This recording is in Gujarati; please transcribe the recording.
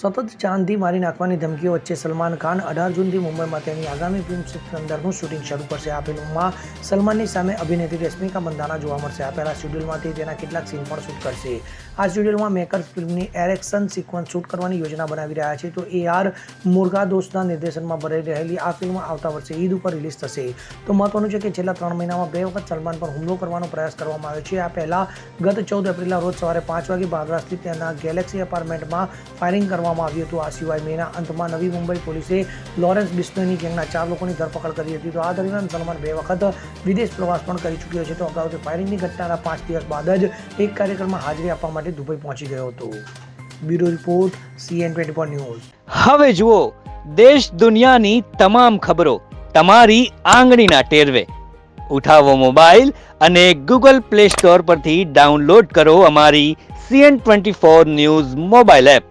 સતત ચાંદી મારી નાખવાની ધમકીઓ વચ્ચે સલમાન ખાન અઢાર જૂનથી મુંબઈમાં તેની આગામી ફિલ્મ સિકંદરનું શૂટિંગ શરૂ કરશે. આ ફિલ્મમાં સલમાનની સામે અભિનેત્રી રશ્મિકા મંદાના જોવા મળશે. આ પહેલાં શેડ્યુલમાંથી તેના કેટલાક સીન પણ શૂટ કરશે. આ શેડ્યુલમાં મેકર્સ ફિલ્મની એરેક્શન સિક્વન્સ શૂટ કરવાની યોજના બનાવી રહ્યા છે તો એ આર મુર્ગાદોસના નિર્દેશનમાં ભરાઈ રહેલી આ ફિલ્મ આવતા વર્ષે ઈદ ઉપર રિલીઝ થશે. તો મહત્વનું છે કે છેલ્લા ત્રણ મહિનામાં બે વખત સલમાન પર હુમલો કરવાનો પ્રયાસ કરવામાં આવ્યો છે. આ પહેલાં ગત ચૌદ એપ્રિલના રોજ સવારે પાંચ વાગે બાંદ્રા સ્થિત તેના ગેલેક્સી એપાર્ટમેન્ટમાં ફાયરિંગ કરવામાં આવ્યું હતું. આ સિવાય મેના અંતમાં નવી મુંબઈ પોલીસે લોરેન્સ બિસ્નોઈની ગેંગના ચાર લોકોની ધરપકડ કરી હતી. તો આ દરમિયાન સલમાન બે વખત વિદેશ પ્રવાસ પણ કરી ચૂક્યો છે. તો અગાઉ તે ફાયરિંગની ઘટનાના પાંચ દિવસ બાદ જ એક કાર્યક્રમમાં હાજરી આપવા માટે દુબઈ પહોંચી ગયો હતો. Bureau report CN twenty four news. હવે જુઓ, દેશ દુનિયાની તમામ ખબરો તમારી આંગળીના ટેરવે. ઉઠાવો મોબાઈલ અને ગૂગલ પ્લે સ્ટોર પરથી ડાઉનલોડ કરો અમારી CN twenty four news mobile app.